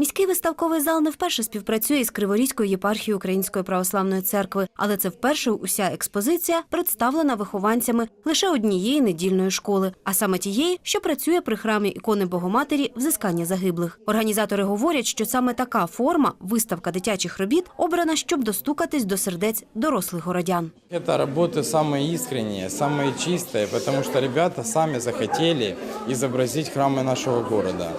Міський виставковий зал не вперше співпрацює із Криворізькою єпархією Української православної церкви, але це вперше уся експозиція представлена вихованцями лише однієї недільної школи, а саме тієї, що працює при храмі ікони Богоматері взискання загиблих. Організатори говорять, що саме така форма виставка дитячих робіт обрана, щоб достукатись до сердець дорослих городян. Это работы самые искренние, самые чистые, потому что ребята сами захотели изобразить храмы нашего города.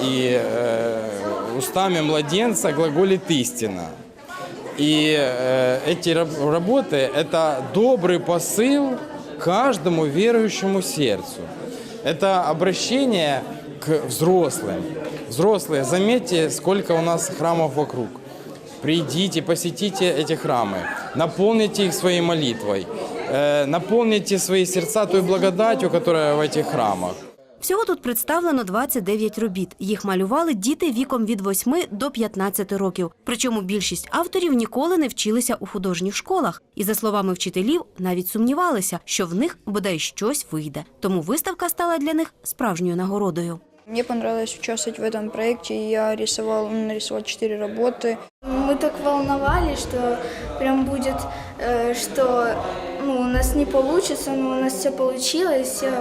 И э, устами младенца глаголит истина. И э, эти раб- работы – это добрый посыл каждому верующему сердцу. Это обращение к взрослым. Взрослые, заметьте, сколько у нас храмов вокруг. Придите, посетите эти храмы, наполните их своей молитвой, э, наполните свои сердца той благодатью, которая в этих храмах. Всього тут представлено 29 робіт. Їх малювали діти віком від 8 до 15 років. Причому більшість авторів ніколи не вчилися у художніх школах. І за словами вчителів, навіть сумнівалися, що в них бодай щось вийде. Тому виставка стала для них справжньою нагородою. Мне понравилось участвовать в этом проекте. и Я рисовал, нарисовал четыре работы. Мы так волновались, что прям будет, э, что ну, у нас не получится, но у нас все получилось, все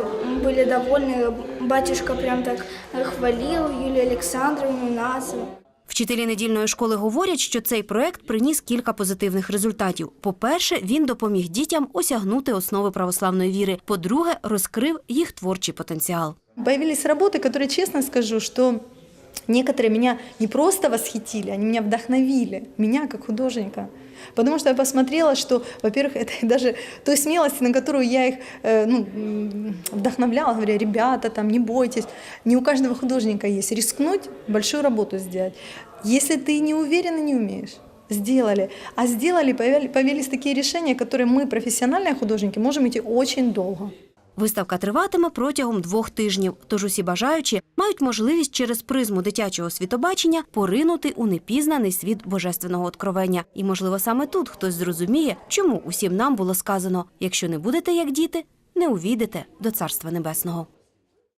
были довольны. Батюшка прям так хвалил Юлию Александровну, нас. Вчителі недільної школи говорять, що цей проект приніс кілька позитивних результатів. По-перше, він допоміг дітям осягнути основи православної віри. По-друге, розкрив їх творчий потенціал. Появились работы, которые, честно скажу, что некоторые меня не просто восхитили, они меня вдохновили, меня как художника. Потому что я посмотрела, что, во-первых, это даже той смелости, на которую я их э, ну, вдохновляла, говоря, ребята, там, не бойтесь. Не у каждого художника есть рискнуть, большую работу сделать. Если ты не уверен и не умеешь, сделали. А сделали, появили- появились такие решения, которые мы, профессиональные художники, можем идти очень долго. Виставка триватиме протягом двох тижнів, тож усі бажаючі мають можливість через призму дитячого світобачення поринути у непізнаний світ божественного откровення. І, можливо, саме тут хтось зрозуміє, чому усім нам було сказано: якщо не будете як діти, не увійдете до Царства Небесного.